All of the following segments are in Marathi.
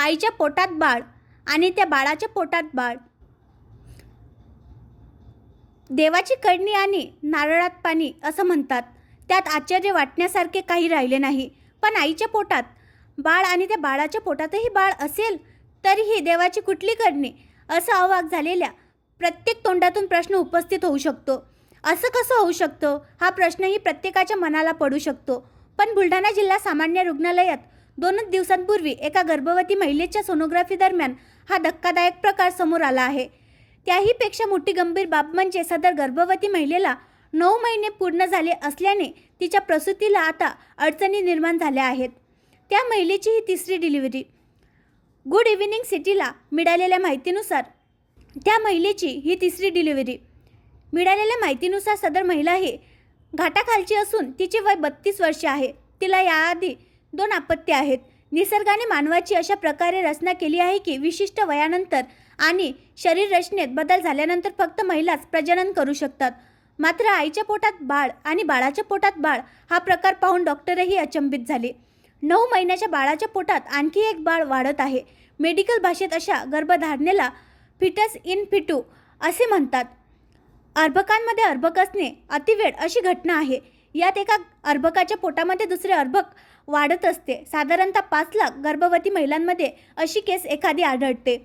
आईच्या पोटात बाळ आणि त्या बाळाच्या पोटात बाळ. देवाची कडणी आणि नारळात पाणी असं म्हणतात. त्यात आश्चर्य वाटण्यासारखे काही राहिले नाही. पण आईच्या पोटात बाळ आणि त्या बाळाच्या पोटातही बाळ असेल तरीही देवाची कुठली कडणी असं अवाक झालेल्या प्रत्येक तोंडातून प्रश्न उपस्थित होऊ शकतो. असं कसं होऊ शकतं? हा प्रश्नही प्रत्येकाच्या मनाला पडू शकतो. पण बुलढाणा जिल्हा सामान्य रुग्णालयात दोनच दिवसांपूर्वी एका गर्भवती महिलेच्या सोनोग्राफी दरम्यान हा धक्कादायक प्रकार समोर आला आहे. त्याहीपेक्षा मोठी गंभीर बाब म्हणजे सदर गर्भवती महिलेला नऊ महिने पूर्ण झाले असल्याने तिच्या प्रसूतीला आता अडचणी निर्माण झाल्या आहेत. त्या महिलेची ही तिसरी डिलिव्हरी. गुड इव्हिनिंग सिटीला मिळालेल्या माहितीनुसार त्या महिलेची ही तिसरी डिलिव्हरी. मिळालेल्या माहितीनुसार सदर महिला ही घाटाखालची असून तिचे वय बत्तीस वर्षे आहे. तिला याआधी दोन आपत्ती आहेत. निसर्गाने मानवाची अशा प्रकारे रचना केली आहे की विशिष्ट वयानंतर आणि शरीर रचनेत बदल झाल्यानंतर फक्त महिलाच प्रजनन करू शकतात. मात्र आईच्या पोटात बाळ आणि बाळाच्या पोटात बाळ हा प्रकार पाहून डॉक्टरही अचंबित झाले. नऊ महिन्याच्या बाळाच्या पोटात आणखी एक बाळ वाढत आहे. मेडिकल भाषेत अशा गर्भधारणेला फिटस इन फिटू असे म्हणतात. अर्भकांमध्ये अर्भक असणे अतिवेळ अशी घटना आहे. यात एका अर्भकाच्या पोटामध्ये दुसरे अर्भक वाढत असते. साधारणतः पाच लाख गर्भवती महिलांमध्ये अशी केस एखादी आढळते.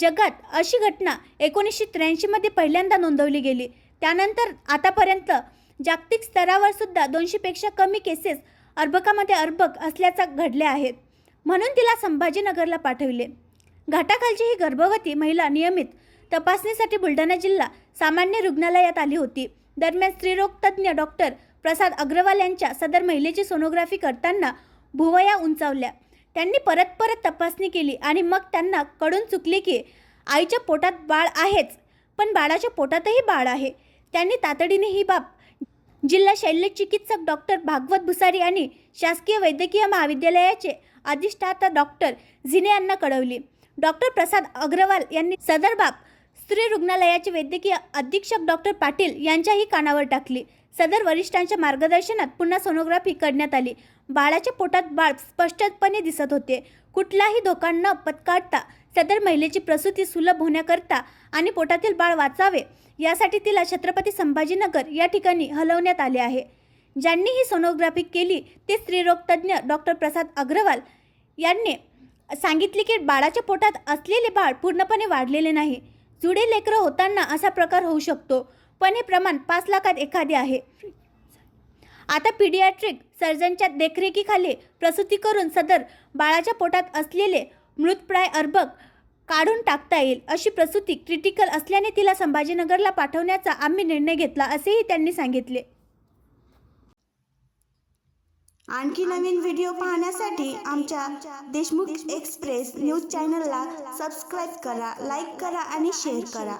जगात अशी घटना एकोणीसशे त्र्याऐंशीमध्ये पहिल्यांदा नोंदवली गेली. त्यानंतर आतापर्यंत जागतिक स्तरावर सुद्धा दोनशेपेक्षा कमी केसेस अर्भकामध्ये अर्भक असल्याचा घडले आहेत. म्हणून तिला संभाजीनगरला पाठविले. घाटाखालची ही गर्भवती महिला नियमित तपासणीसाठी बुलढाणा जिल्हा सामान्य रुग्णालयात आली होती. दरम्यान स्त्रीरोग तज्ज्ञ डॉक्टर प्रसाद अग्रवाल यांच्या सदर महिलेची सोनोग्राफी करताना भुवया उंचावल्या. त्यांनी परत परत तपासणी केली आणि मग त्यांना कळून चुकले की आईच्या पोटात बाळ आहेच पण बाळाच्या पोटातही बाळ आहे. त्यांनी तातडीने ही बाब जिल्हा शल्य चिकित्सक डॉक्टर भागवत भुसारी आणि शासकीय वैद्यकीय महाविद्यालयाचे अधिष्ठाता डॉक्टर झिने यांना कळवली. डॉक्टर प्रसाद अग्रवाल यांनी सदर बाब स्त्री रुग्णालयाचे वैद्यकीय अधीक्षक डॉक्टर पाटील यांच्याही कानावर टाकली. सदर वरिष्ठांच्या मार्गदर्शनात पुन्हा सोनोग्राफी करण्यात आली. बाळाच्या पोटात बाळ स्पष्टपणे दिसत होते. कुठलाही धोका न पत्कारता सदर महिलेची प्रसूती सुलभ होण्याकरता आणि पोटातील बाळ वाचावे यासाठी तिला छत्रपती संभाजीनगर या ठिकाणी हलवण्यात आले आहे. ज्यांनी ही सोनोग्राफी केली ते स्त्रीरोगतज्ञ डॉक्टर प्रसाद अग्रवाल यांनी सांगितले की बाळाच्या पोटात असलेले बाळ पूर्णपणे वाढलेले नाही. जुडे लेकरं होताना असा प्रकार होऊ शकतो. पण हे प्रमाण पाच लाखात एखादे आहे. आता पीडियाट्रिक सर्जनच्या देखरेखीखाली प्रसूती करून सदर बाळाच्या पोटात असलेले मृतप्राय अर्भक काढून टाकता येईल अशी प्रसूती क्रिटिकल असल्याने तिला संभाजीनगरला पाठवण्याचा आम्ही निर्णय घेतला असेही त्यांनी सांगितले. आणखी नवीन व्हिडिओ पाहण्यासाठी आमच्या देशमुख एक्सप्रेस न्यूज चॅनलला सबस्क्राईब करा लाईक करा आणि शेअर करा.